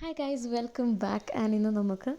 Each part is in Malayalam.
Hi guys welcome back and ഇന്ന് നമുക്ക്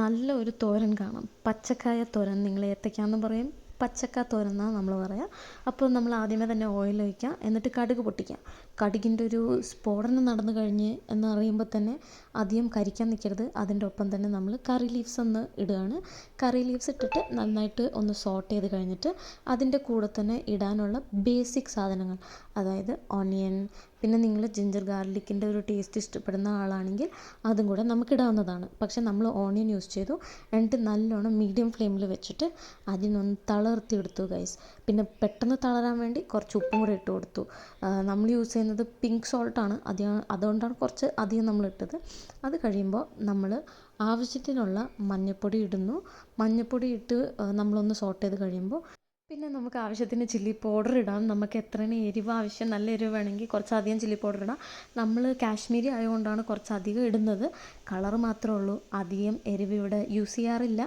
നല്ല ഒരു തോരൻ കാണാം. പച്ചക്കായ തോരൻ നിങ്ങൾ ഏത്തക്കാന്ന് പറയും. പച്ചക്ക തോരൻ എന്നാണ് നമ്മൾ പറയുക അപ്പോൾ നമ്മൾ ആദ്യമേ തന്നെ ഓയിൽ ഒഴിക്കുക. എന്നിട്ട് കടുക് പൊട്ടിക്കാം കടുകിന്റെ ഒരു സ്ഫോടനം നടന്നു കഴിഞ്ഞ് എന്നറിയുമ്പോൾ തന്നെ അധികം കരിക്കാൻ നിൽക്കരുത്. അതിന്റെ ഒപ്പം തന്നെ നമ്മൾ കറി ലീവ്സ് ഒന്ന് ഇടുകയാണ്. കറി ലീവ്സ് ഇട്ടിട്ട് നന്നായിട്ട് ഒന്ന് സോട്ട് ചെയ്ത് കഴിഞ്ഞിട്ട് അതിന്റെ കൂടെ തന്നെ ഇടാനുള്ള ബേസിക് സാധനങ്ങൾ. അതായത് ഓണിയൻ പിന്നെ നിങ്ങൾ ജിഞ്ചർ ഗാർലിക്കിന്റെ ഒരു ടേസ്റ്റ് ഇഷ്ടപ്പെടുന്ന ആളാണെങ്കിൽ അതും കൂടെ നമുക്ക് ഇടാവുന്നതാണ്. പക്ഷേ നമ്മൾ ഓണിയൻ യൂസ് ചെയ്തു. എന്നിട്ട് നല്ലോണം മീഡിയം ഫ്ലെയിമിൽ വെച്ചിട്ട് അതിനൊന്ന് തളർത്തി എടുത്തു ഗൈസ് പിന്നെ പെട്ടെന്ന് തളരാൻ വേണ്ടി കുറച്ച് ഉപ്പും കൂടെ ഇട്ട് കൊടുത്തു. നമ്മൾ യൂസ് ചെയ്യുന്നത് പിങ്ക് സോൾട്ടാണ് അധികം അതുകൊണ്ടാണ് കുറച്ച് അധികം നമ്മൾ ഇട്ടത്. അത് കഴിയുമ്പോൾ നമ്മൾ ആവശ്യത്തിനുള്ള മഞ്ഞൾപ്പൊടി ഇടുന്നു. മഞ്ഞൾപ്പൊടി ഇട്ട് നമ്മളൊന്ന് സോട്ട് ചെയ്ത് കഴിയുമ്പോൾ പിന്നെ നമുക്ക് ആവശ്യത്തിന് ചില്ലി പൗഡർ ഇടാം. നമുക്ക് എത്രയാണ് എരിവ് ആവശ്യം നല്ല എരിവ് വേണമെങ്കിൽ കുറച്ചധികം ചില്ലി പൗഡർ ഇടാം. നമ്മൾ കാശ്മീരി ആയതുകൊണ്ടാണ് കുറച്ചധികം ഇടുന്നത്. കളർ മാത്രമേ ഉള്ളൂ. അധികം എരിവ് ഇവിടെ യൂസ് ചെയ്യാറില്ല.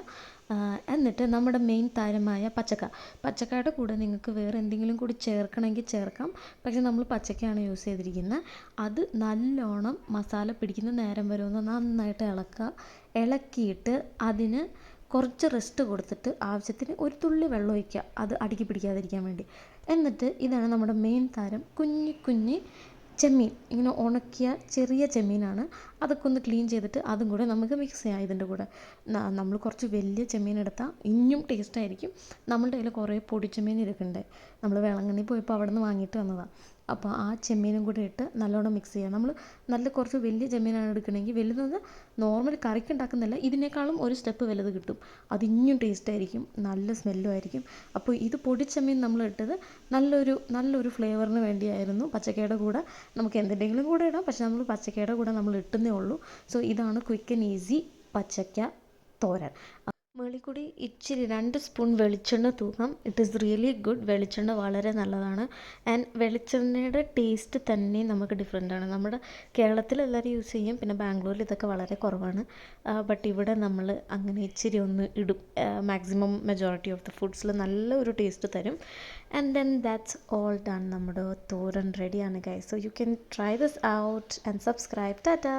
എന്നിട്ട് നമ്മുടെ മെയിൻ താരമായ പച്ചക്ക. പച്ചക്കയുടെ കൂടെ നിങ്ങൾക്ക് വേറെ എന്തെങ്കിലും കൂടി ചേർക്കണമെങ്കിൽ ചേർക്കാം. പക്ഷെ നമ്മൾ പച്ചക്കയാണ് യൂസ് ചെയ്തിരിക്കുന്നത് അത് നല്ലോണം മസാല പിടിക്കുന്ന നേരം വരെ ഒന്ന് നന്നായിട്ട് ഇളക്കുക ഇളക്കിയിട്ട് അതിന് കുറച്ച് റെസ്റ്റ് കൊടുത്തിട്ട് ആവശ്യത്തിന് ഒരു തുള്ളി വെള്ളം ഒഴിക്കുക. അത് അടുക്കി പിടിക്കാതിരിക്കാൻ വേണ്ടി. എന്നിട്ട് ഇതാണ് നമ്മുടെ മെയിൻ താരം കുഞ്ഞി കുഞ്ഞി ചെമ്മീൻ. ഇങ്ങനെ ഉണക്കിയ ചെറിയ ചെമ്മീനാണ്. അതൊക്കെ ഒന്ന് ക്ലീൻ ചെയ്തിട്ട് അതും കൂടെ നമുക്ക് മിക്സ് ചെയ്യാം ഇതിന്റെ കൂടെ. നമ്മൾ കുറച്ച് വലിയ ചെമ്മീൻ എടുത്താൽ ഇനിയും ടേസ്റ്റ് ആയിരിക്കും. നമ്മളുടെ കയ്യിൽ കുറേ പൊടിച്ചെമ്മീൻ ഇരിക്കണ്ടേ നമ്മൾ വേളങ്കണ്ണി പോയപ്പോൾ അവിടെ നിന്ന് വാങ്ങിയിട്ട് വന്നതാണ് അപ്പോൾ ആ ചെമ്മീനും കൂടി ഇട്ട് നല്ലോണം മിക്സ് ചെയ്യുക. നമ്മൾ നല്ല കുറച്ച് വലിയ ചെമ്മീനാണ് എടുക്കണമെങ്കിൽ വലുതെന്ന് നോർമൽ കറിക്ക് ഉണ്ടാക്കുന്നില്ല ഇതിനേക്കാളും ഒരു സ്റ്റെപ്പ് വലുത് കിട്ടും. അത് ഇനിയും ടേസ്റ്റ് ആയിരിക്കും നല്ല സ്മെല്ലും ആയിരിക്കും. അപ്പോൾ ഇത് പൊടി ചെമ്മീൻ നമ്മൾ ഇട്ടത് നല്ലൊരു നല്ലൊരു ഫ്ലേവറിന് വേണ്ടിയായിരുന്നു. പച്ചക്കയുടെ കൂടെ നമുക്ക് എന്തിന്റെങ്കിലും കൂടെ ഇടാം. പക്ഷേ നമ്മൾ പച്ചക്കയുടെ കൂടെ നമ്മൾ ഇട്ടുന്നേ ഉള്ളൂ. സോ ഇതാണ് ക്വിക്ക് ആൻഡ് ഈസി പച്ചക്ക തോരൻ. മുകളിൽ കൂടി ഇച്ചിരി രണ്ട് സ്പൂൺ വെളിച്ചെണ്ണ തൂക്കാം. ഇറ്റ് ഈസ് റിയലി ഗുഡ് വെളിച്ചെണ്ണ വളരെ നല്ലതാണ്. ആൻഡ് വെളിച്ചെണ്ണയുടെ ടേസ്റ്റ് തന്നെ നമുക്ക് ഡിഫറെന്റ് ആണ്. നമ്മുടെ കേരളത്തിൽ എല്ലാവരും യൂസ് ചെയ്യും. പിന്നെ ബാംഗ്ലൂരിൽ ഇതൊക്കെ വളരെ കുറവാണ്. ബട്ട് ഇവിടെ നമ്മൾ അങ്ങനെ ഇച്ചിരി ഒന്ന് ഇടും. മാക്സിമം മെജോറിറ്റി ഓഫ് ദ ഫുഡ്സിൽ നല്ല ഒരു ടേസ്റ്റ് തരും. And then that's all done നമ്മുടെ തോരൻ റെഡിയാണ് guys so you can try this out and subscribe tata